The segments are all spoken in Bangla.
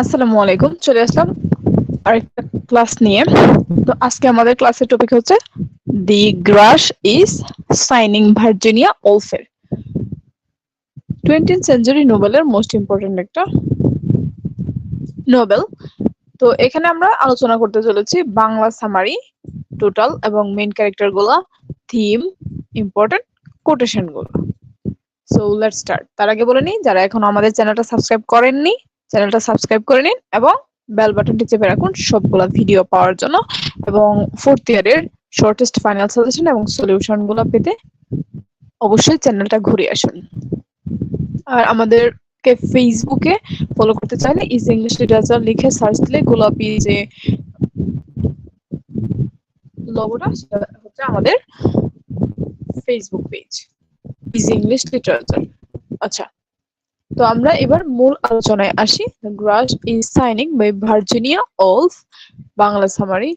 আসসালামু আলাইকুম, চলে আসলাম আরেকটা ক্লাস নিয়ে। তো আজকে আমাদের ক্লাসের টপিক হচ্ছে the grass is shining Virginia ওলফের twentieth century নোবেলের মোস্ট ইম্পর্টেন্ট একটা নোবেল তো এখানে আমরা আলোচনা করতে চলেছি বাংলা সামারি টোটাল এবং মেন ক্যারেক্টারগুলা থিম ইম্পর্টেন্ট কোটেশনগুলো। সো লেটস স্টার্ট তার আগে বলে নিই, যারা এখন আমাদের চ্যানেলটা সাবস্ক্রাইব করেননি চ্যানেলটা সাবস্ক্রাইব করে নিন এবং বেল বাটনটি চেপে রাখুন সবগুলা ভিডিও পাওয়ার জন্য এবং ফোর্থ ইয়ারের শর্টেস্ট ফাইনাল সাজেশন এবং সলিউশনগুলো পেতে অবশ্যই চ্যানেলটা ঘুরে আসুন। আর আমাদেরকে ফেসবুকে ফলো করতে চাইলে ইজ ইংলিশ লিটারেচার লিখে সার্চ দিলে গোলাপি যে লোগোটা সেটা হচ্ছে আমাদের Facebook page is English literature আচ্ছা তো আমরা এবার মূল আলোচনায় আসি। Grass is shining by Virginia Woolf Bangla summary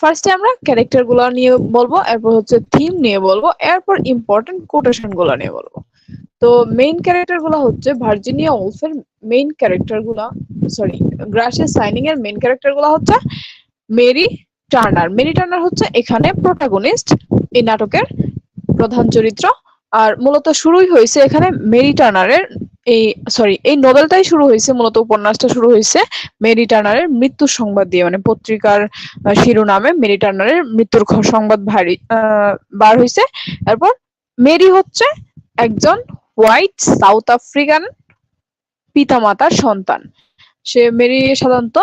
ফার্স্টে আমরা ক্যারেক্টারগুলো নিয়ে বলব, এরপর হচ্ছে থিম নিয়ে বলব, এরপর ইম্পর্টেন্ট কোটেশনগুলো নিয়ে বলব। তো মেইন ক্যারেক্টারগুলো হচ্ছে ভার্জিনিয়া ওলফের মেইন ক্যারেক্টারগুলা সরি গ্রাসের সাইনিং এর মেইন ক্যারেক্টারগুলো হচ্ছে মেরি টার্নার মেরি টার্নার হচ্ছে এখানে প্রোটাগনিস্ট এই নাটকের প্রধান চরিত্র। আর মূলত শুরুই হয়েছে এখানে মেরি টার্নারের এই সরি এই নোবেলটাই শুরু হয়েছে, মূলত উপন্যাসটা শুরু হয়েছে মেরি টার্নারের মৃত্যুর সংবাদ দিয়ে মানে পত্রিকার শিরোনামে মেরি টার্নারের মৃত্যুর সংবাদ ভারী বার হয়েছে। এরপর মেরি হচ্ছে একজন হোয়াইট সাউথ আফ্রিকান পিতামাতার সন্তান। সে মেরি সাধারণত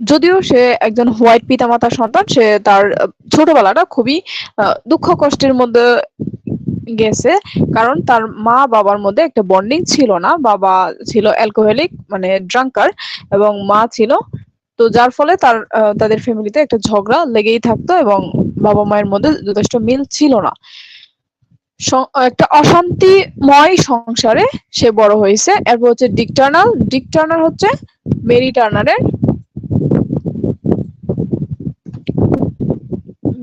যদিও সে একজন হোয়াইট পিতামাতার সন্তান, সে তার ছোটবেলাটা খুবই দুঃখ কষ্টের মধ্যে গেছে। কারণ তার মা বাবার মধ্যে একটা বন্ডিং ছিল না। বাবা ছিল অ্যালকোহলিক মানে ড্রাঙ্কার এবং মা ছিল। তো যার ফলে তার তাদের ফ্যামিলিতে একটা ঝগড়া লেগেই থাকতো এবং বাবা মায়ের মধ্যে যথেষ্ট মিল ছিল না। একটা অশান্তিময় সংসারে সে বড় হয়েছে। এরপর হচ্ছে ডিক টার্নার ডিক টার্নার হচ্ছে মেরি টার্নারের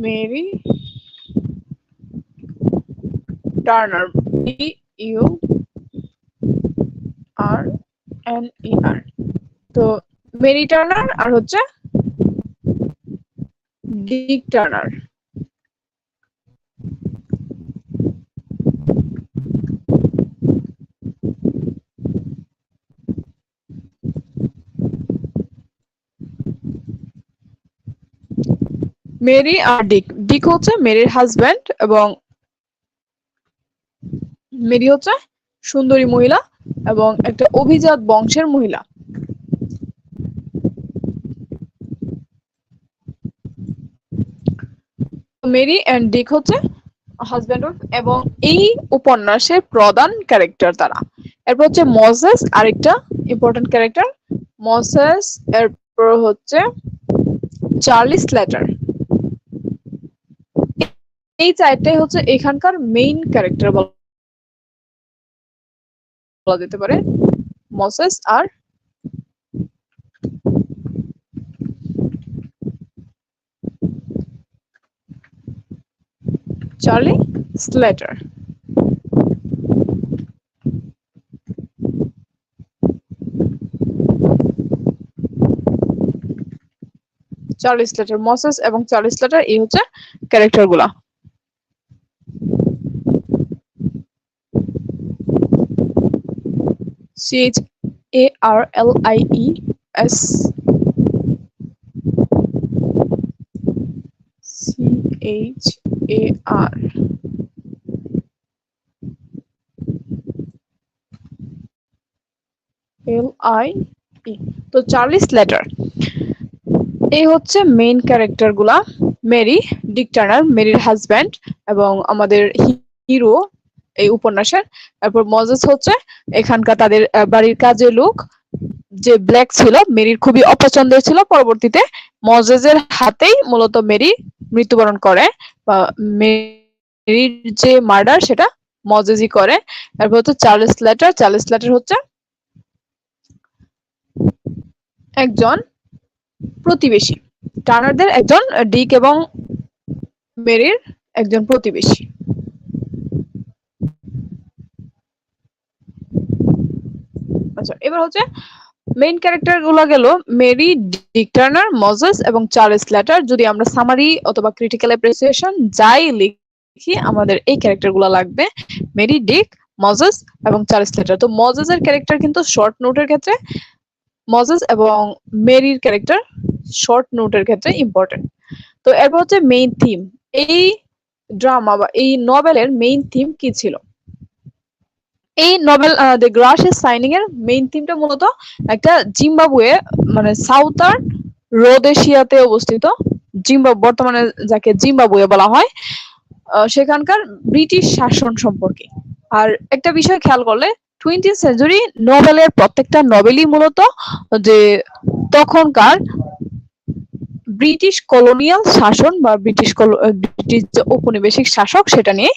Mary Turner B U R N E R তো মেরি টার্নার আর হচ্ছে ডিক টার্নার মেরি আর ডিক। ডিক হচ্ছে মেরির হাজব্যান্ড এবং মেরি হচ্ছে সুন্দরী মহিলা এবং একটা অভিজাত বংশের মহিলা। মেরি এন্ড ডিক হচ্ছে হাজব্যান্ড এবং এই উপন্যাসের প্রধান ক্যারেক্টার তারা। এরপর হচ্ছে মসেস, আরেকটা ইম্পর্টেন্ট ক্যারেক্টার মসেস, এরপর হচ্ছে চার্লিস লেটার। এই চারটাই হচ্ছে এখানকার মেইন ক্যারেক্টার বলা যেতে পারে মসেস আর Charlie Slater Charlie Slater Moses এবং চার্লি স্লেটার এই হচ্ছে ক্যারেক্টারগুলা। C H A R L I E S. C H A R. L I E. তো চার্লিস লেটার এই হচ্ছে মেইন ক্যারেক্টারগুলা মেরি ডিক টার্নার মেরির হাজব্যান্ড এবং আমাদের হিরো এই উপন্যাসের। তারপর মজেস হচ্ছে এখানকার তাদের বাড়ির কাজের লোক। যে ব্ল্যাক ছিল, মেরির খুবই অপছন্দের ছিল। পরবর্তীতে মজেজের হাতেই মূলত মেরি মৃত্যুবরণ করে বা মেরির যে মার্ডার সেটা মজেজই করে। তারপর হচ্ছে চার্লস লেটার চার্লস লেটার হচ্ছে একজন প্রতিবেশী। টার্নারদের একজন ডিক এবং মেরির একজন প্রতিবেশী। আচ্ছা এবার হচ্ছে মেইন ক্যারেক্টারগুলো গেল মেরি ডিক টার্নার মজেস এবং চার্লস ল্যাটার যদি আমরা সামারি অথবা ক্রিটিক্যাল অ্যাপ্রিসিয়েশন যাই লিখি, আমাদের এই ক্যারেক্টারগুলো লাগবে মেরি ডিক মজেস এবং চার্লস ল্যাটার তো মজেসের ক্যারেক্টার কিন্তু শর্ট নোটের ক্ষেত্রে মজেস এবং মেরির ক্যারেক্টার শর্ট নোটের ক্ষেত্রে ইম্পর্টেন্ট তো এরপর হচ্ছে মেইন থিম এই ড্রামা বা এই নভেলের মেইন থিম কি ছিল? এই নভেল দ্য গ্রাস ইজ সাইনিং এর মেইন থিমটা মূলত একটা জিম্বাবুয়ে মানে সাউথার্ন রোদেশিয়াতে অবস্থিত জিম্বাব বর্তমানে যাকে জিম্বাবুয়ে বলা হয় সেখানকার ব্রিটিশ শাসন সম্পর্কে। আর একটা বিষয় খেয়াল করলে টোয়েন্টি সেঞ্চুরি নোবেলের প্রত্যেকটা নোবেলই মূলত যে তখনকার ব্রিটিশ কলোনিয়াল শাসন বা ব্রিটিশ ব্রিটিশ ঔপনিবেশিক শাসক, সেটা নিয়ে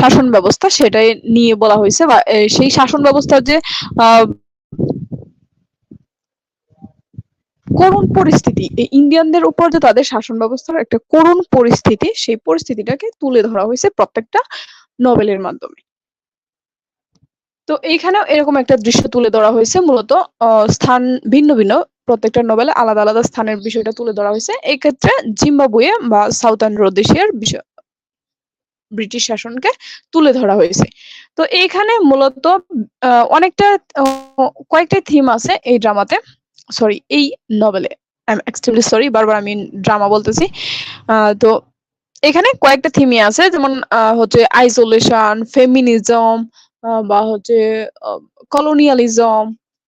শাসন ব্যবস্থা সেটাই নিয়ে বলা হয়েছে বা সেই শাসন ব্যবস্থার যে করুণ পরিস্থিতি ইন্ডিয়ানদের উপর যে তাদের শাসন ব্যবস্থার একটা করুণ পরিস্থিতি, সেই পরিস্থিতিটাকে তুলে ধরা হয়েছে প্রত্যেকটা নোবেলের মাধ্যমে। তো এইখানেও এরকম একটা দৃশ্য তুলে ধরা হয়েছে। মূলত স্থান ভিন্ন ভিন্ন প্রত্যেকটা নোবেলে আলাদা আলাদা স্থানের বিষয়টা তুলে ধরা হয়েছে। এই ক্ষেত্রে জিম্বাবুয়ে বা সাউথার্ন রোদেশিয়ার বিষয়, ব্রিটিশ শাসনকে তুলে ধরা হয়েছে। তো এইখানে মূলত অনেকটা কয়েকটা থিম আছে এই ড্রামাতে সরি এই নভেলে আই এম এক্সট্রিমলি সরি বারবার আমি ড্রামা বলতেছি। তো এখানে কয়েকটা থিমই আছে। যেমন হচ্ছে আইসোলেশন ফেমিনিজম বা হচ্ছে কলোনিয়ালিজম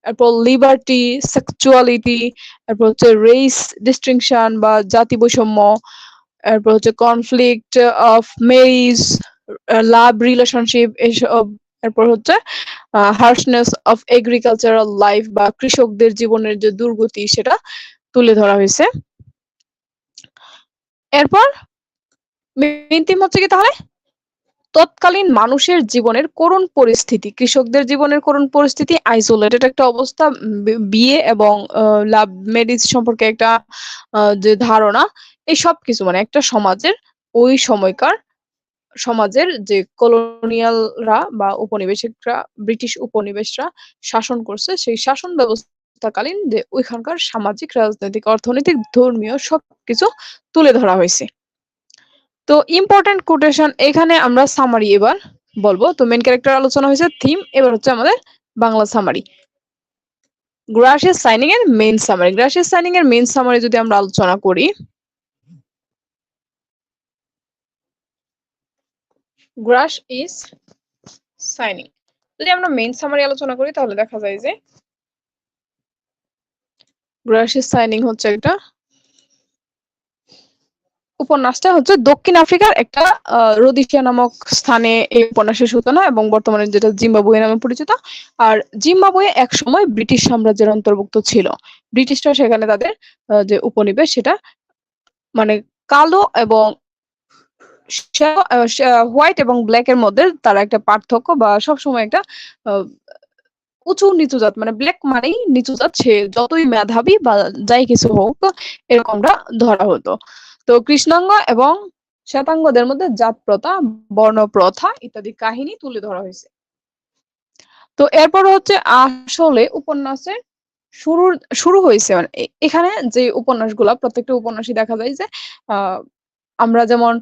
এরপর লিবার্টি সেক্সুয়ালিটি এরপর হচ্ছে রেস ডিস্টিংশন বা জাতি বৈষম্য এরপর হচ্ছে conflict of marriage love relationship এসব এরপর হচ্ছে হার্শনেস অফ এগ্রিকালচারাল লাইফ বা কৃষকদের জীবনের যে দুর্গতি সেটা তুলে ধরা হয়েছে। এরপর মেইন থিম হচ্ছে কি তাহলে? তৎকালীন মানুষের জীবনের করুণ পরিস্থিতি, কৃষকদের জীবনের করুণ পরিস্থিতি আইসোলেটেড একটা অবস্থা বিয়ে এবং লাভ ম্যারেজ সম্পর্কে একটা যে ধারণা, এই সব কিছু মানে একটা সমাজের, ওই সময়কার সমাজের যে কলোনিয়ালরা বা উপনিবেশিকরা, ব্রিটিশ উপনিবেশরা শাসন করছে, সেই শাসন ব্যবস্থাকালীন যে ওইখানকার সামাজিক, রাজনৈতিক, অর্থনৈতিক, ধর্মীয় সবকিছু তুলে ধরা হয়েছে। তো ইম্পর্টেন্ট কোটেশন এখানে আমরা সামারি এবার বলব। তো মেন ক্যারেক্টার আলোচনা হয়েছে থিম এবার হচ্ছে আমাদের বাংলা সামারি গ্রাসিয়াস সাইনিং এর মেইন সামারি গ্রাসের সাইনিং এর মেন সামারি যদি আমরা আলোচনা করি গ্রাস ইজ সাইনিং যদি আমরা মেইন সামারি আলোচনা করি, তাহলে দেখা যায় যে গ্রাস ইজ সাইনিং হচ্ছে একটা উপন্যাসটা হচ্ছে দক্ষিণ আফ্রিকার একটা রোদিশিয়া নামক স্থানে এই উপন্যাসের সূচনা এবং বর্তমানে যেটা জিম্বাবুয়ে নামে পরিচিত। আর জিম্বাবুয়ে এক সময় ব্রিটিশ সাম্রাজ্যের অন্তর্ভুক্ত ছিল। ব্রিটিশরা সেখানে তাদের যে উপনিবেশ সেটা মানে কালো এবং হোয়াইট এবং ব্ল্যাক এর মধ্যে তারা একটা পার্থক্য বা সবসময় একটা উঁচু নিচু জাত মানে ব্ল্যাক মানেই নিচু জাত, সে যতই মেধাবী বা যাই কিছু হোক, এরকমটা ধরা হতো। তো কৃষ্ণাঙ্গ এবং শ্বেতাঙ্গদের মধ্যে জাত প্রথা বর্ণ প্রথা ইত্যাদি কাহিনী তুলে ধরা হয়েছে। তো এরপর হচ্ছে আসলে উপন্যাসের শুরু শুরু হয়েছে মানে এখানে যে উপন্যাসগুলা, প্রত্যেকটা উপন্যাসই দেখা যায় যে আমরা যেমন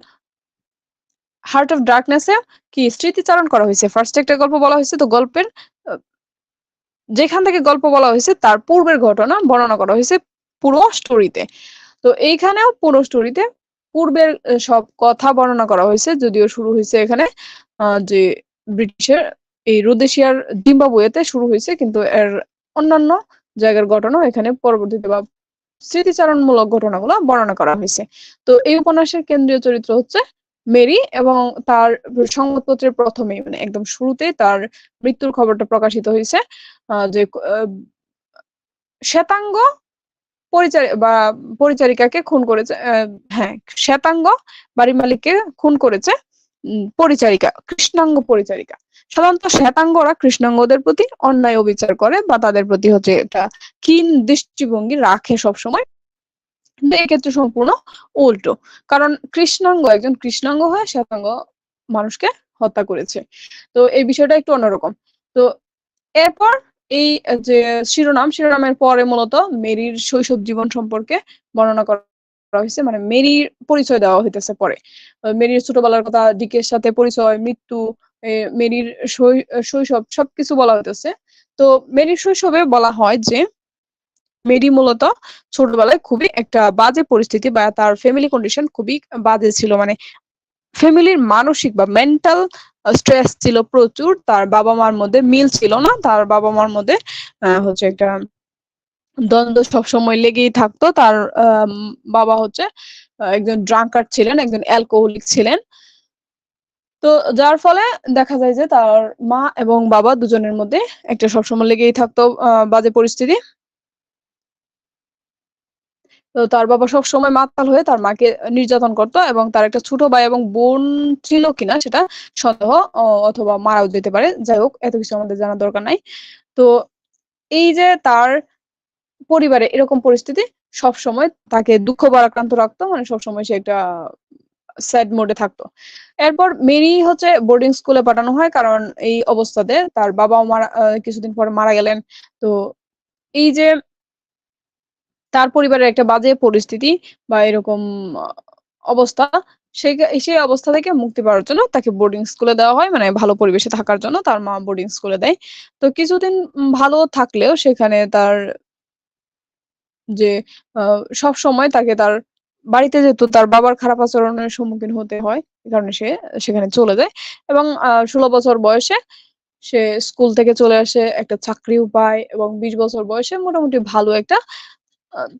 হার্ট অফ ডার্কনেসে কি স্মৃতিচারণ করা হয়েছে? ফার্স্ট একটা গল্প বলা হয়েছে, তো গল্পের যেখান থেকে গল্প বলা হয়েছে, তার পূর্বের ঘটনা বর্ণনা করা হয়েছে পুরো স্টোরিতে তো এইখানেও পুরো স্টোরিতে পূর্বের সব কথা বর্ণনা করা হয়েছে, যদিও শুরু হয়েছে এখানে যে ব্রিটিশের এই রোদেশিয়ার জিম্বাবুয়েতে শুরু হয়েছে, কিন্তু এর অন্যান্য জায়গার ঘটনা এখানে পরবর্তীতে বা স্মৃতিচারণমূলক ঘটনাগুলো বর্ণনা করা হয়েছে। তো এই উপন্যাসের কেন্দ্রীয় চরিত্র হচ্ছে মেরি এবং তার সংবাদপত্রের প্রথমে মানে একদম শুরুতে তার মৃত্যুর খবরটা প্রকাশিত হয়েছে যে শ্বেতাঙ্গ পরিচারি, বা পরিচারিকাকে খুন করেছে হ্যাঁ শ্বেতাঙ্গ বাড়ির মালিককে খুন করেছে পরিচারিকা, কৃষ্ণাঙ্গ পরিচারিকা। সাধারণত শ্বেতাঙ্গরা কৃষ্ণাঙ্গদের প্রতি অন্যায় অবিচার করে বা তাদের প্রতি হচ্ছে এটা ক্ষীণ দৃষ্টিভঙ্গি রাখে সবসময়। এক্ষেত্রে সম্পূর্ণ উল্টো। কারণ কৃষ্ণাঙ্গ, একজন কৃষ্ণাঙ্গ হয়ে শ্বেতাঙ্গ মানুষকে হত্যা করেছে। তো এই বিষয়টা একটু অন্যরকম। তো এরপর এই যে শিরোনাম, শিরোনামের পরে মূলত মেরির শৈশব জীবন সম্পর্কে বর্ণনা করা হয়েছে। মানে মেরির পরিচয় দেওয়া হইতেছে পরে। মেরির ছোটবেলার কথা ডিকের সাথে পরিচয়, মৃত্যু মেরির শৈশব, সবকিছু বলা হইতেছে। তো মেরির শৈশবে বলা হয় যে, মেরি মূলত ছোটবেলায় খুবই একটা বাজে পরিস্থিতি বা তার ফ্যামিলি কন্ডিশন খুবই বাজে ছিল। মানে ফ্যামিলির মানসিক বা মেন্টাল স্ট্রেস ছিল প্রচুর, তার বাবা মার মধ্যে মিল ছিল না, তার বাবা মার মধ্যে হচ্ছে একটা দ্বন্দ্ব সবসময় লেগেই থাকতো। তার বাবা হচ্ছে একজন ড্রাঙ্কার ছিলেন, একজন অ্যালকোহলিক ছিলেন। তো যার ফলে দেখা যায় যে তার মা এবং বাবা দুজনের মধ্যে একটা সবসময় লেগেই থাকতো বাজে পরিস্থিতি। তো তার বাবা সবসময় মাতাল হয়ে তার মাকে নির্যাতন করতো এবং তার একটা ছোট ভাই এবং বোন ছিল কিনা সেটা সন্দেহ অথবা মারাও যেতে পারে। যাই হোক, এত কিছু আমাদের জানার দরকার নাই। তো এই যে তার পরিবারে এরকম পরিস্থিতি সব সময় তাকে দুঃখ বারাক্রান্ত রাখতো মানে সবসময় সে একটা স্যাড মোডে থাকতো। এরপর মেরি হচ্ছে বোর্ডিং স্কুলে পাঠানো হয়, কারণ এই অবস্থাতে তার বাবা মারা কিছুদিন পর মারা গেলেন। তো এই যে তার পরিবারের একটা বাজে পরিস্থিতি বা এরকম অবস্থা সেই সেই অবস্থা থেকে মুক্তি পাওয়ার জন্য তাকে বোর্ডিং স্কুলে দেওয়া হয় মানে ভালো পরিবেশে থাকার জন্য তার মা বোর্ডিং স্কুলে দেয়। তো কিছুদিন ভালো থাকলেও সেখানে তার যে সব সময় তাকে তার বাড়িতে যেহেতু তার বাবার খারাপ আচরণের সম্মুখীন হতে হয় এই কারণে সে সেখানে চলে যায় এবং ষোলো বছর বয়সে সে স্কুল থেকে চলে আসে, একটা চাকরিও পায় এবং বিশ বছর বয়সে মোটামুটি ভালো একটা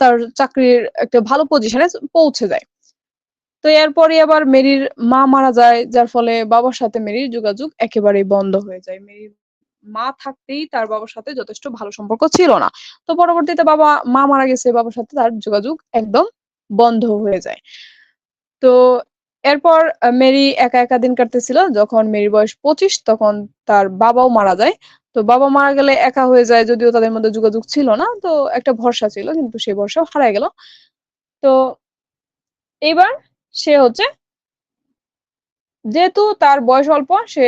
তার চাকরির একটা ভালো পজিশনে পৌঁছে যায়। তো এরপরই আবার মেরির মা মারা যায়, যার ফলে বাবার সাথে মেরির যোগাযোগ একেবারেই বন্ধ হয়ে যায়। মেরির মা থাকতেই তার বাবার সাথে যথেষ্ট ভালো সম্পর্ক ছিল না। তো পরবর্তীতে বাবা, মা মারা গেছে, বাবার সাথে তার যোগাযোগ একদম বন্ধ হয়ে যায়। তো এরপর মেরি একা একা দিন কাটতেছিল। যখন মেরির বয়স পঁচিশ, তখন তার বাবাও মারা যায়। তো বাবা মারা গেলে একা হয়ে যায়, যদিও তাদের মধ্যে যোগাযোগ ছিল না, তো একটা ভরসা ছিল, কিন্তু সেই ভরসাও হারায় গেল। তো এইবার সে হচ্ছে, যেহেতু তার বয়স অল্প, সে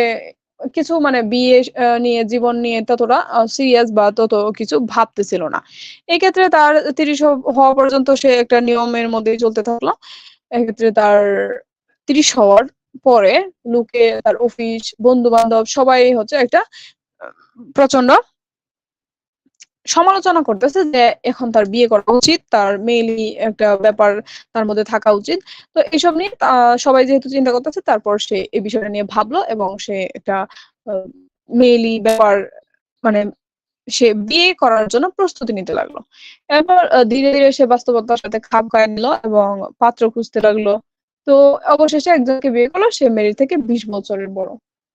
কিছু মানে বিয়ে নিয়ে, জীবন নিয়ে ততটা সিরিয়াস বা তত কিছু ভাবতেছিল না। এক্ষেত্রে তার তিরিশ হওয়া পর্যন্ত সে একটা নিয়মের মধ্যেই চলতে থাকল। এক্ষেত্রে তার তিরিশ হওয়ার পরে, লোকে, তার অফিস বন্ধু বান্ধব সবাই হচ্ছে একটা প্রচণ্ড সমালোচনা করতেছে যে এখন তার বিয়ে করা উচিত, তার মেইলি একটা ব্যাপার তার মধ্যে থাকা উচিত। তো এইসব নিয়ে সবাই যেহেতু চিন্তা করতেছে, তারপর সে এই বিষয়টা নিয়ে ভাবলো এবং সে একটা মেইলি ব্যাপার মানে সে বিয়ে করার জন্য প্রস্তুতি নিতে লাগল। এরপর ধীরে ধীরে সে বাস্তবতার সাথে খাপ খায় নিল এবং পাত্র খুঁজতে লাগল। তো অবশেষে একজনকে বিয়ে করল, সে মেরি থেকে বিশ বছরের বড়।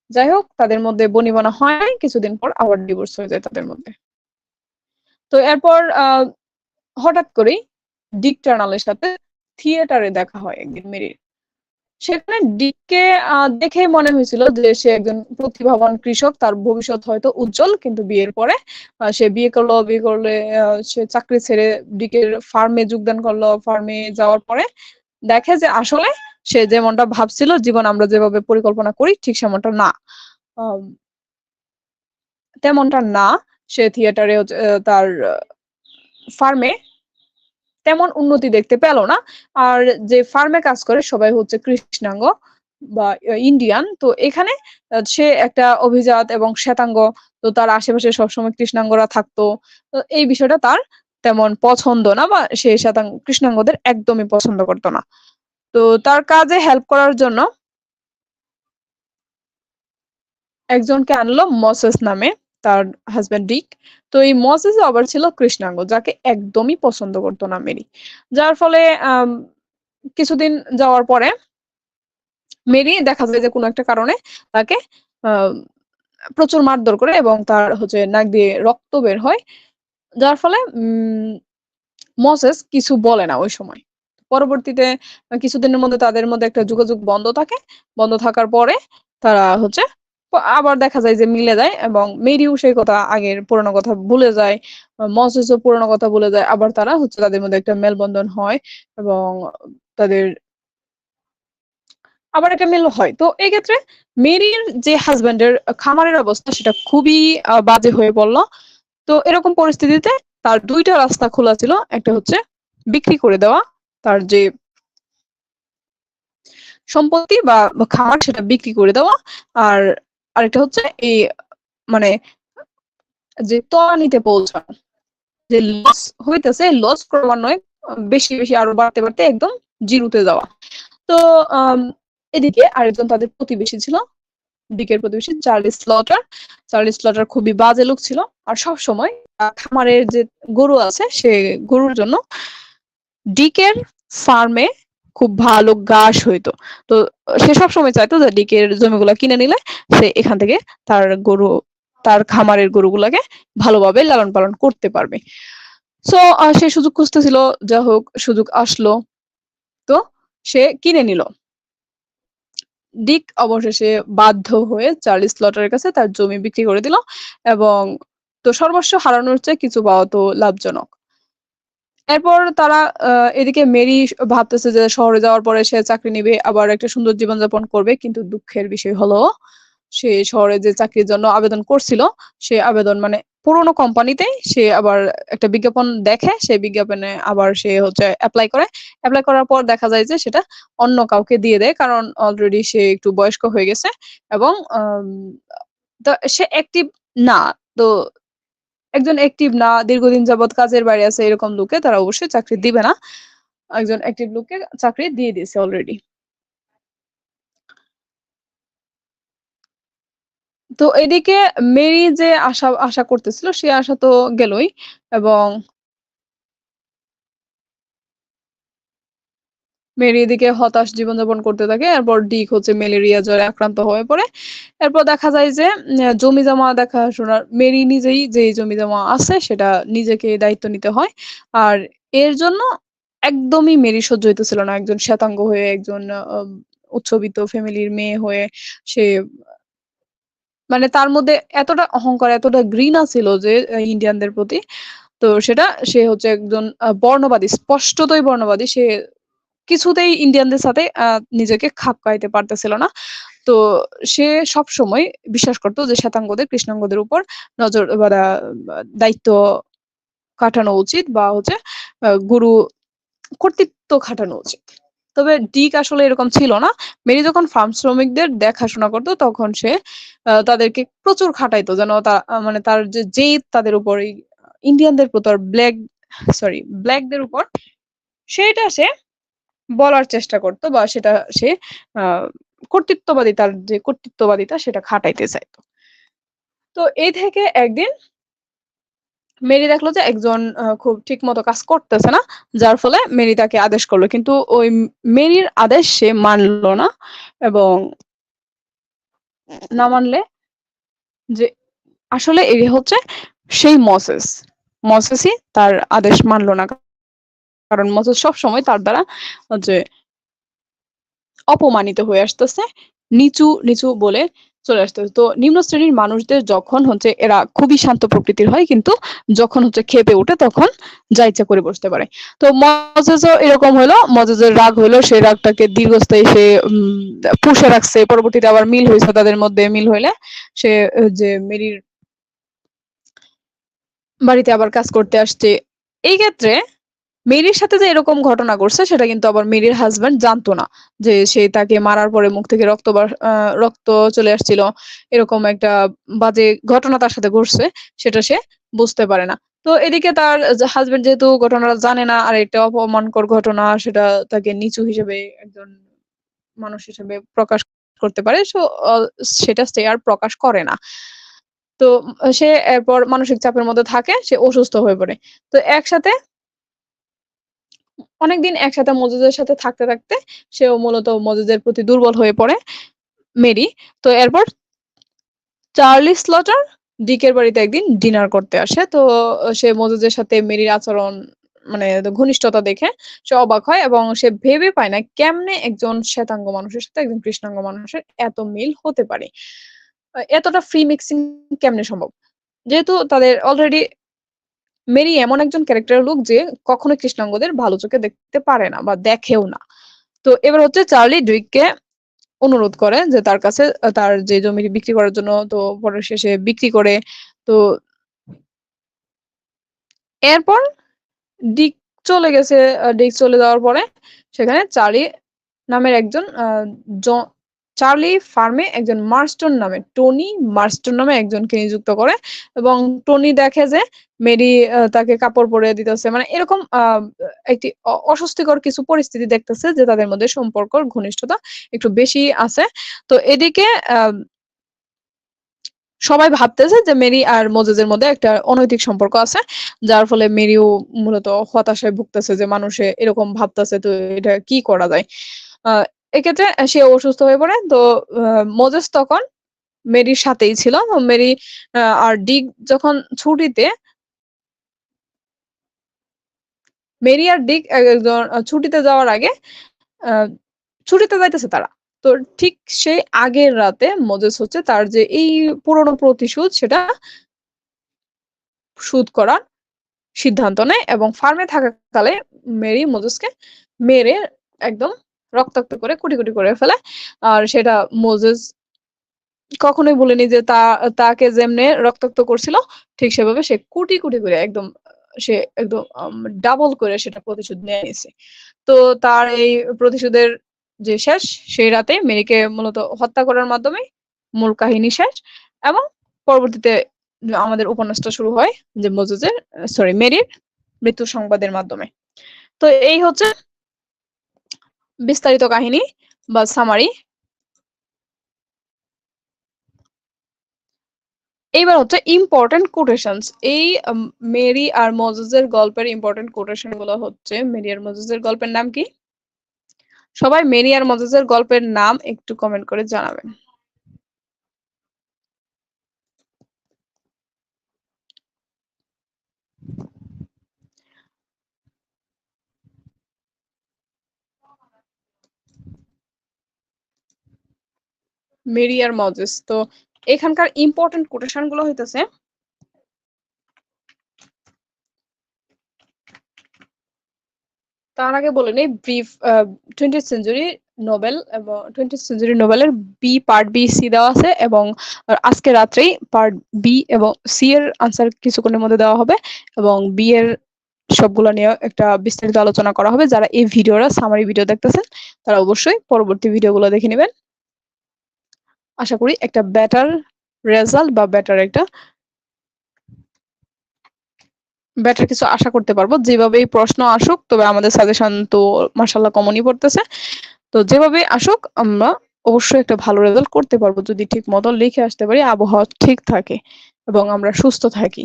যাই হোক, তাদের মধ্যে বনিবনা হয়, কিছুদিন পর আবার ডিভোর্স হয়ে যায় তাদের মধ্যে। তো এরপর হঠাৎ করেই ডিক টার্নালের সাথে থিয়েটারে দেখা হয় একদিন মেরির। সেখানে ডিককে দেখে মনে হয়েছিল যে সে একজন প্রতিভাবান কৃষক, তার ভবিষ্যৎ হয়তো উজ্জ্বল, কিন্তু বিয়ের পরে সে বিয়ে করল, বিয়ে করলে সে চাকরি ছেড়ে ডিকের ফার্মে যোগদান করল। ফার্মে যাওয়ার পরে দেখে যে আসলে সে যেমনটা ভাবছিল, জীবন আমরা যেভাবে পরিকল্পনা করি, ঠিক সেমনটা না। তেমনটা না, সে থিয়েটারে তার ফার্মে তেমন উন্নতি দেখতে পেল না। আর যে ফার্মে কাজ করে সবাই হচ্ছে কৃষ্ণাঙ্গ বা ইন্ডিয়ান। তো এখানে সে একটা অভিজাত এবং শ্বেতাঙ্গ। তো তার আশেপাশে সবসময় কৃষ্ণাঙ্গরা থাকতো। তো এই বিষয়টা তার তেমন পছন্দ না বা সে শ্বেতাঙ্গ কৃষ্ণাঙ্গদের একদমই পছন্দ করতো না। তো তার কাজে হেল্প করার জন্য একজনকে আনলো মসেস নামে, তার হাজব্যান্ড ডিক তো এই মসেস আবার ছিল কৃষ্ণাঙ্গ, যাকে একদমই পছন্দ করতো না মেরি যার ফলে কিছুদিন যাওয়ার পরে মেরি দেখা যায় যে কোনো একটা কারণে তাকে প্রচুর মারধর করে এবং তার হচ্ছে নাক দিয়ে রক্ত বের হয়। যার ফলে মসেস কিছু বলে না ওই সময়। পরবর্তীতে কিছুদিনের মধ্যে তাদের মধ্যে একটা যোগাযোগ বন্ধ থাকে। বন্ধ থাকার পরে তারা হচ্ছে আবার দেখা যায় যে মিলে যায় এবং মেরিও সেই কথা আগের পুরোনো কথা ভুলে যায়, মসেসও পুরোনো কথা ভুলে যায়, আবার তারা হচ্ছে তাদের মধ্যে একটা মেলবন্ধন হয় এবং তাদের আবার একটা মিল হয়। তো এই ক্ষেত্রে মেরির যে হাজবেন্ডের খামারের অবস্থা সেটা খুবই বাজে হয়ে পড়ল। তো এরকম পরিস্থিতিতে তার দুইটা রাস্তা খোলা ছিল, একটা হচ্ছে বিক্রি করে দেওয়া তার যে সম্পত্তি বা খামার সেটা বিক্রি করে দেওয়া। আর আরেকটা হচ্ছে এই মানে যে তলানিতে পৌঁছানো। যে লস হইতেছে লস ক্রমান্বয়ে বেশি বেশি আরও বাড়তে বাড়তে একদম জিরোতে যাওয়া। তো এদিকে আরেকজন তাদের প্রতিবেশী ছিল, দিকের প্রতিবেশী চার্লি স্লটার চার্লি স্লটার খুবই বাজে লোক ছিল। আর সব সময় খামারের যে গরু আছে, সে গরুর জন্য ডিকের ফার্মে খুব ভালো ঘাস হইতো। তো সে সব সময় চাইতো যে ডিকের জমিগুলা কিনে নিলে সে এখান থেকে তার গরু, তার খামারের গরুগুলাকে ভালোভাবে লালন পালন করতে পারবে। সো সে সুযোগ খুঁজতেছিল, যা হোক, সুযোগ আসলো। তো সে কিনে নিল। ডিক অবশেষে বাধ্য হয়ে চার্লি স্লটারের কাছে তার জমি বিক্রি করে দিল এবং তো সর্বস্ব হারানোর চেয়ে কিছু পাওয়া তো লাভজনক। এরপর তারা এদিকে মেরি ভাবতেছে যে শহরে যাওয়ার পরে সে চাকরি নিবে, আবার একটা সুন্দর জীবনযাপন করবে, কিন্তু দুঃখের বিষয় হলো, সে শহরে যে চাকরির জন্য আবেদন করছিল, সে আবেদন মানে পুরোনো কোম্পানিতে সে আবার একটা বিজ্ঞাপন দেখে, সেই বিজ্ঞাপনে আবার সে হচ্ছে অ্যাপ্লাই করে। অ্যাপ্লাই করার পর দেখা যায় যে সেটা অন্য কাউকে দিয়ে দেয়, কারণ অলরেডি সে একটু বয়স্ক হয়ে গেছে এবং সে অ্যাক্টিভ না। তো একজন অ্যাক্টিভ না, দীর্ঘদিন যাবৎ কাজের বাইরে আছে এরকম লোকে, তারা অবশ্যই চাকরি দিবে না। একজন অ্যাক্টিভ লোককে চাকরি দিয়ে দিয়েছে অলরেডি তো এদিকে মেরি যে আশা আশা করতেছিল, সে আশা তো গেলই এবং মেরি এদিকে হতাশ জীবনযাপন করতে থাকে, এরপর ডিক হচ্ছে ম্যালেরিয়া, জ্বরে আক্রান্ত হয়ে পড়ে। এরপর দেখা যায় যে জমি জমা দেখাশোনার মেরি নিজেই যে জমি জমা আছে সেটা নিজেকে দায়িত্ব নিতে হয়। আর এর জন্য একদমই মেরি সহ্য হইতেছিল না। একজন শ্বেতাঙ্গ হয়ে, একজন উচ্চবিত্ত ফ্যামিলির মেয়ে হয়ে সে মানে তার মধ্যে এতটা অহংকার, এতটা ঘৃণা ছিল যে ইন্ডিয়ানদের প্রতি। তো সেটা সে হচ্ছে একজন বর্ণবাদী, স্পষ্টতই বর্ণবাদী। সে কিছুতেই ইন্ডিয়ানদের সাথে নিজেকে খাপ খাইতে পারতেছিল না। তো সে সব সময় বিশ্বাস করতো যে শ্বেতাঙ্গদের, কৃষ্ণাঙ্গদের উপর নজর দায়িত্ব কাটানো উচিত বা হচ্ছে গুরু কর্তৃত্ব খাটানো উচিত। তবে ডিক আসলে এরকম ছিল না। মেরি যখন ফার্ম শ্রমিকদের দেখাশোনা করতো, তখন সে তাদেরকে প্রচুর খাটাইতো যেন তা মানে তার যে জেদ তাদের উপর ইন্ডিয়ানদের প্রতি ব্ল্যাক সরি ব্ল্যাকদের উপর, সেটা সে বলার চেষ্টা করতো বা সেটা সে কর্তৃত্ববাদী তার যে কর্তৃত্ববাদিতা সেটা খাটাইতে চাইতো। তো এই থেকে একদিন মেরি দেখল যে একজন খুব ঠিক মতো কাজ করতেছে না, যার ফলে মেরি তাকে আদেশ করল। কিন্তু ওই মেরির আদেশ সে মানলো না এবং না মানলে যে আসলে এই হচ্ছে সেই মসেস। মসেসই তার আদেশ মানলো না। কারণ মসেস সব সময় তার দ্বারা হচ্ছে অপমানিত হয়ে আসতেছে, নিচু নিচু বলে চলে আসতেছে। তো নিম্ন শ্রেণির মানুষদের যখন হচ্ছে এরা খুবই শান্ত প্রকৃতির হয়, কিন্তু যখন হচ্ছে খেপে উঠে তখন যা ইচ্ছা করে বসতে পারে। তো মজেজও এরকম হলো, মজেজের রাগ হলো, সেই রাগটাকে দীর্ঘস্থায়ী সে পুষে রাখছে। পরবর্তীতে আবার মিল হয়েছে তাদের মধ্যে, মিল হইলে সে যে মেরির বাড়িতে আবার কাজ করতে আসছে। এই ক্ষেত্রে মেরির সাথে যে এরকম ঘটনা ঘটছে, সেটা কিন্তু আবার মেরির হাজবেন্ড জানতো না যে সে তাকে মারার পরে মুখ থেকে রক্ত রক্ত চলে আসছিল। এরকম একটা বাজে ঘটনা তার সাথে ঘটছে, সেটা সে বুঝতে পারে না। তো এদিকে তার হাজবেন্ড যেহেতু ঘটনাটা জানে না, আর এটা অপমানকর ঘটনা, সেটা তাকে নিচু হিসেবে একজন মানুষ হিসেবে প্রকাশ করতে পারে সেটা সে আর প্রকাশ করে না। তো সে এরপর মানসিক চাপের মধ্যে থাকে, সে অসুস্থ হয়ে পড়ে। তো একসাথে অনেকদিন একসাথে মজুদের সাথে থাকতে থাকতে সেও মূলত মজুদের প্রতি দুর্বল হয়ে পড়ে মেরি। তো এরপর চার্লি স্লটার ডিকের বাড়িতে একদিন ডিনার করতে আসে। তো সে মজুদের সাথে মেরির আচরণ মানে ঘনিষ্ঠতা দেখে সে অবাক হয় এবং সে ভেবে পায় না কেমনে একজন শ্বেতাঙ্গ মানুষের সাথে একজন কৃষ্ণাঙ্গ মানুষের এত মিল হতে পারে। এতটা ফ্রি মিক্সিং কেমনে সম্ভব? যেহেতু তাদের অলরেডি মেরি এমন একজন ক্যারেক্টার লোক যে কখনো কৃষ্ণাঙ্গদের ভালো চোখে দেখতে পারে না বা দেখেও না। তো এবার হচ্ছে চার্লি ডুইককে অনুরোধ করে যে তার কাছে, তার যে জমি বিক্রি করার জন্য তো পরে শেষে বিক্রি করে, তো এরপর ডিক চলে গেছে ডিক চলে যাওয়ার পরে সেখানে চার্লি নামের একজন চার্লি ফার্মে একজন মার্স্টন নামে, টনি মার্স্টন নামে একজনকে নিযুক্ত করে এবং টনি দেখে যে মেরি তাকে কাপড় পরে দিতেছে। মানে এরকম একটি অস্বস্তিকর কিছু পরিস্থিতি দেখতেছে যে তাদের মধ্যে সম্পর্ক ঘনিষ্ঠতা একটু বেশি আছে। তো এদিকে সবাই ভাবতেছে যে মেরি আর মোজেজের মধ্যে একটা অনৈতিক সম্পর্ক আছে, যার ফলে মেরিও মূলত হতাশায় ভুগতেছে যে মানুষে এরকম ভাবতেছে, তো এটা কি করা যায়? এক্ষেত্রে সে অসুস্থ হয়ে পড়ে। তো মোজেস তখন মেরির সাথেই ছিল। মেরি আর ডিক যখন ছুটিতে, মেরি আর ডিক একজন ছুটিতে যাওয়ার আগে ছুটিতে যাইতেছে তারা। তো ঠিক সেই আগের রাতে মোজেস হচ্ছে তার যে এই পুরনো প্রতিশোধ, সেটা সুদ করার সিদ্ধান্ত নেয় এবং ফার্মে থাকাকালে মেরি মোজেসকে মেরে একদম রক্তাক্ত করে কুটি কুটি করে ফেলে। আর সেটা মোজেস কখনোই বলেনি যে তা, তাকে যেমনে রক্তাক্ত করছিল, ঠিক সেভাবে সে কুটি কুটি করে একদম, সে একদম ডাবল করে সেটা প্রতিশোধ নিয়ে নিয়েছে। তো তার এই প্রতিশোধের যে শেষ, সেই রাতে মেরিকে মূলত হত্যা করার মাধ্যমে মূল কাহিনী শেষ এবং পরবর্তীতে আমাদের উপন্যাসটা শুরু হয় যে মজুজের সরি মেরির মৃত্যু সংবাদের মাধ্যমে। তো এই হচ্ছে বিস্তারিত কাহিনী বা সামারি এইবার হচ্ছে ইম্পর্টেন্ট কোটেশন এই মেরি আর মজেজের গল্পের ইম্পর্টেন্ট কোটেশনগুলো হচ্ছে মেরি আর মজেজের গল্পের নাম কি? সবাই মেরি আর মজেজের গল্পের নাম একটু কমেন্ট করে জানাবেন। মেরি আর মজেস তো এখানকার ইম্পর্টেন্ট কোটেশনগুলো হইতেছে। তার আগে বলে নেই ব্রিফ টোয়েন্টি সেঞ্চুরি নোবেল এবং টোয়েন্টি সেঞ্চুরি নোবেলের বি পার্ট বি সি দেওয়া আছে এবং আজকে রাত্রেই পার্ট বি এবং সি এর আনসার কিছুক্ষণের মধ্যে দেওয়া হবে এবং বি এর সবগুলো নিয়ে একটা বিস্তারিত আলোচনা করা হবে। যারা এই ভিডিওরা সামারি ভিডিও দেখতেছেন, তারা অবশ্যই পরবর্তী ভিডিওগুলো দেখে নেবেন। আশা করি একটা বেটার রেজাল্ট বা বেটার একটা বেটার কিছু আশা করতে পারব। যেভাবে এই প্রশ্ন আসুক, তবে আমাদের সাজেশন তো মার্শাল্লাহ কমনই পড়তেছে। তো যেভাবে আসুক, আমরা অবশ্যই একটা ভালো রেজাল্ট করতে পারব যদি ঠিক মতো লিখে আসতে পারি, আবহাওয়া ঠিক থাকে এবং আমরা সুস্থ থাকি।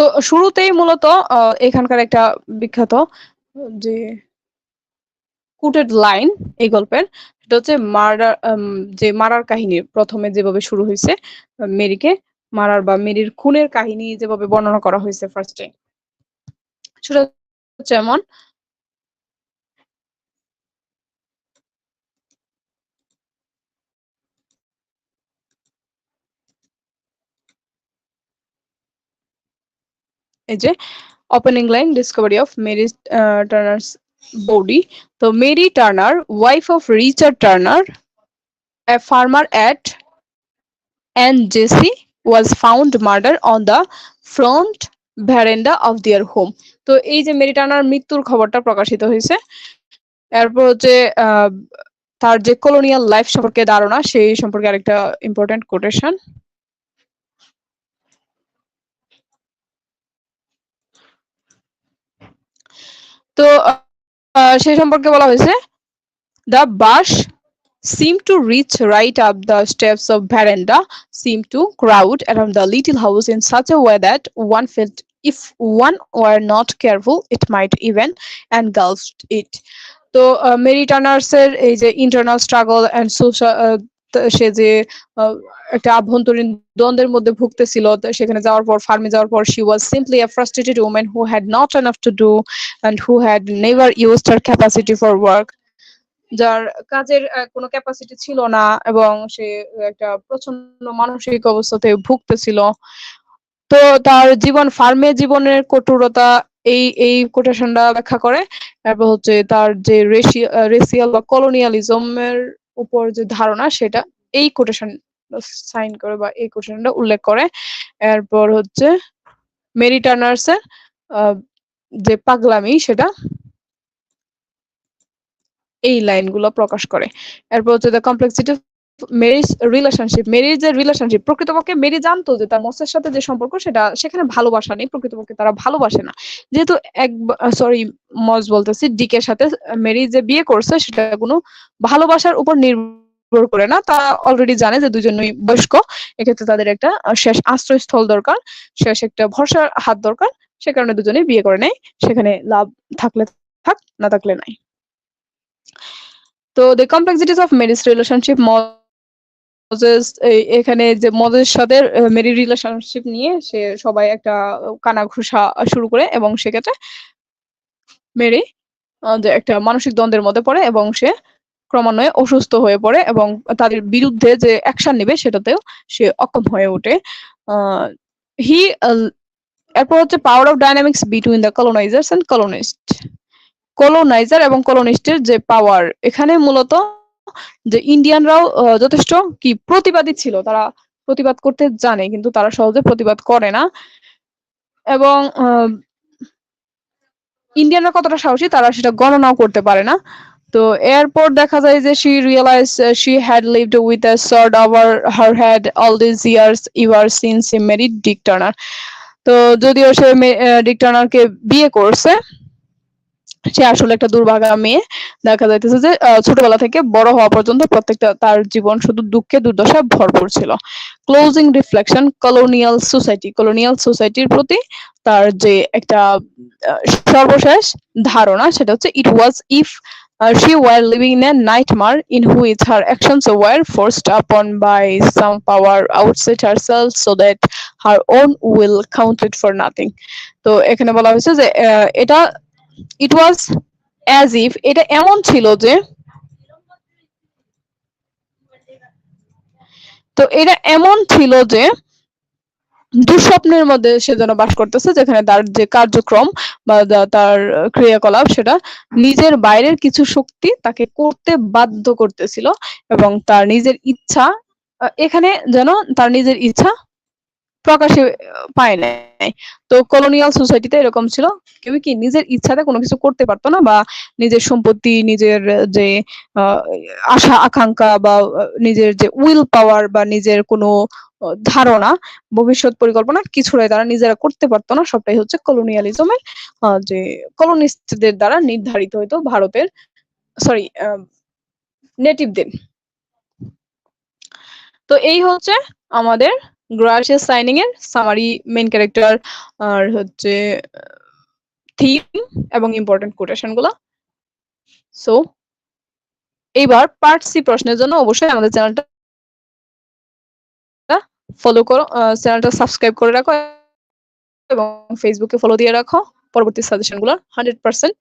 তো শুরুতেই মূলত এখানকার একটা বিখ্যাত যে কুটেড লাইন এই গল্পের, সেটা হচ্ছে মার্ডার যে মারার কাহিনী প্রথমে যেভাবে শুরু হয়েছে, মেরিকে মারার বা মেরির খুনের কাহিনী যেভাবে বর্ণনা করা হয়েছে ফার্স্টে সেটা হচ্ছে এই যে opening line discovery of Mary Turner's body তো Mary Turner wife of Richard Turner a farmer at and Jesse was found murder on the front veranda of their home. তো এই যে মেরি টার্নার মৃত্যুর খবরটা প্রকাশিত হয়েছে, এরপর হচ্ছে তার যে কলোনিয়াল লাইফ সম্পর্কে ধারণা, সেই সম্পর্কে আরেকটা ইম্পর্টেন্ট কোটেশন তো সেই সম্পর্কে বলা হয়েছে the bush seem to reach right up the steps of veranda seem to crowd around the little house in such a way that one felt if one were not careful it might even engulf it তো মেরি টার্নার্সের এই যে ইন্টারনাল স্ট্রাগল অ্যান্ড সোশ্যাল সে যে একটা আভ্যন্তরীণ দ্বন্দ্বের মধ্যে ভুগতেছিল সেখানে যাওয়ার পর, ফার্মে যাওয়ার পর she was simply a frustrated woman who had not enough to do and who had never used her capacity for work যার কাজের কোনো ক্যাপাসিটি ছিল না এবং সে একটা প্রচণ্ড মানসিক অবস্থাতে ভুগতেছিল। তো তার জীবন, ফার্মে জীবনের কঠোরতা এই এই কোটেশনটা ব্যাখ্যা করে। তারপর হচ্ছে তার যে রেসিয়াল বা কলোনিয়ালিজমের উপর যে ধারণা সেটা এই কোটেশন সাইন করে বা এই কোটেশনটা উল্লেখ করে। এরপর হচ্ছে মেরি টার্নার্সের যে পাগলামি সেটা এই লাইনগুলো প্রকাশ করে। এরপর হচ্ছে the complexity Mary's relationship Mary's যে রিলেশনশিপ প্রকৃতপক্ষে মেরি জানতো যে তার মসের সাথে যে সম্পর্ক, সেটা সেখানে ভালোবাসা নেই, প্রকৃতপক্ষে তারা ভালোবাসে না। যেহেতু এক সরি মজ বলতেছি ডিকের সাথে মেরি যে বিয়ে করছে, সেটা কোনো ভালোবাসার উপর নির্ভর করে না। তারা অলরেডি জানে যে দুজনই বয়স্ক, এক্ষেত্রে তাদের একটা শেষ আশ্রয়স্থল দরকার, শেষ একটা ভরসার হাত দরকার, সে কারণে দুজনে বিয়ে করে নেয়, সেখানে লাভ থাকলে থাক, না থাকলে নাই। তো the complexities of marriage relationship Moses এখানে যে মজের সাথে মেরি রিলেশনশিপ নিয়ে সে সবাই একটা কানা ঘুষা শুরু করে এবং সেক্ষেত্রে মেরি একটা মানসিক দ্বন্দ্বের মধ্যে পড়ে এবং সে ক্রমান্বয়ে অসুস্থ হয়ে পড়ে এবং তাদের বিরুদ্ধে যে অ্যাকশন নেবে সেটাতেও সে অক্ষম হয়ে ওঠে। হি এরপর হচ্ছে power of dynamics between the colonizers and colonist colonizer এবং কলোনিস্টের যে পাওয়ার এখানে মূলত যে ইন্ডিয়ানরাও যথেষ্ট কি প্রতিবাদী ছিল। তারা প্রতিবাদ করতে জানে, কিন্তু তারা সহজে প্রতিবাদ করে না। এবং ইন্ডিয়ানরা কতটা সাহসী, তারা সেটা গণনাও করতে পারে না। তো এরপর দেখা যায় যে she realise she had lived with a sword over her had all this years ever since he married Dick Turner তো যদিও সে ডিক টার্নারকে বিয়ে করছে সে আসলে একটা দুর্ভাগা মেয়ে। দেখা যাইতেছে যে ছোটবেলা থেকে বড় হওয়া পর্যন্ত প্রত্যেকটা তার জীবন শুধু দুঃখে দুর্দশায় ভরপুর ছিল। Closing reflection colonial society colonial সোসাইটির প্রতি তার যে একটা সর্বশেষ ধারণা সেটা হচ্ছে it was if she were living in a nightmare in which her actions were forced upon by some power outside herself so that her own will counted for nothing তো এখানে বলা হয়েছে যে এটা ইট ওয়াজ অ্যাজ ইফ এটা এমন ছিল যে তো এটা এমন ছিল যে দুঃস্বপ্নের মধ্যে সে যেন বাস করতেছে, যেখানে তার যে কার্যক্রম বা তার ক্রিয়াকলাপ, সেটা নিজের বাইরের কিছু শক্তি তাকে করতে বাধ্য করতেছিল এবং তার নিজের ইচ্ছা এখানে যেন তার নিজের ইচ্ছা প্রকাশে পায় নাই। তো কলোনিয়াল সোসাইটিতে এরকম ছিল। কেউ কি নিজের ইচ্ছাতে কোনো কিছু করতে পারতো না বা নিজের সম্পত্তি, নিজের যে আশা, আকাঙ্ক্ষা বা নিজের যে উইল পাওয়ার বা নিজের কোনো ধারণা, ভবিষ্যৎ পরিকল্পনা কিছুটাই তারা নিজেরা করতে পারতো না। সবটাই হচ্ছে কলোনিয়ালিজমের যে কলোনিস্টদের দ্বারা নির্ধারিত হইতো ভারতের সরি নেটিভদের তো এই হচ্ছে আমাদের গ্রাসিয়াস সাইনিং এর সামারি মেইন ক্যারেক্টার আর হচ্ছে থিম এবং ইম্পর্টেন্ট কোটেশনগুলো। সো এইবার পার্ট সি প্রশ্নের জন্য অবশ্যই আমাদের চ্যানেলটা ফলো করো চ্যানেলটা সাবস্ক্রাইব করে রাখো এবং ফেসবুকে ফলো দিয়ে রাখো। পরবর্তী সাজেশনগুলো হান্ড্রেড পার্সেন্ট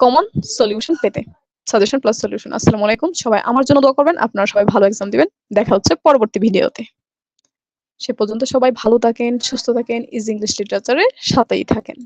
কমন সলিউশন পেতে। সাজেশন প্লাস সলিউশন আসসালামু আলাইকুম। সবাই আমার জন্য দোয়া করবেন। আপনারা সবাই ভালো এক্সাম দিবেন। দেখা হচ্ছে পরবর্তী ভিডিওতে সে পর্যন্ত সবাই ভালো থাকেন সুস্থ থাকেন ইজ ইংলিশ লিটারেচারের সাথেই থাকেন।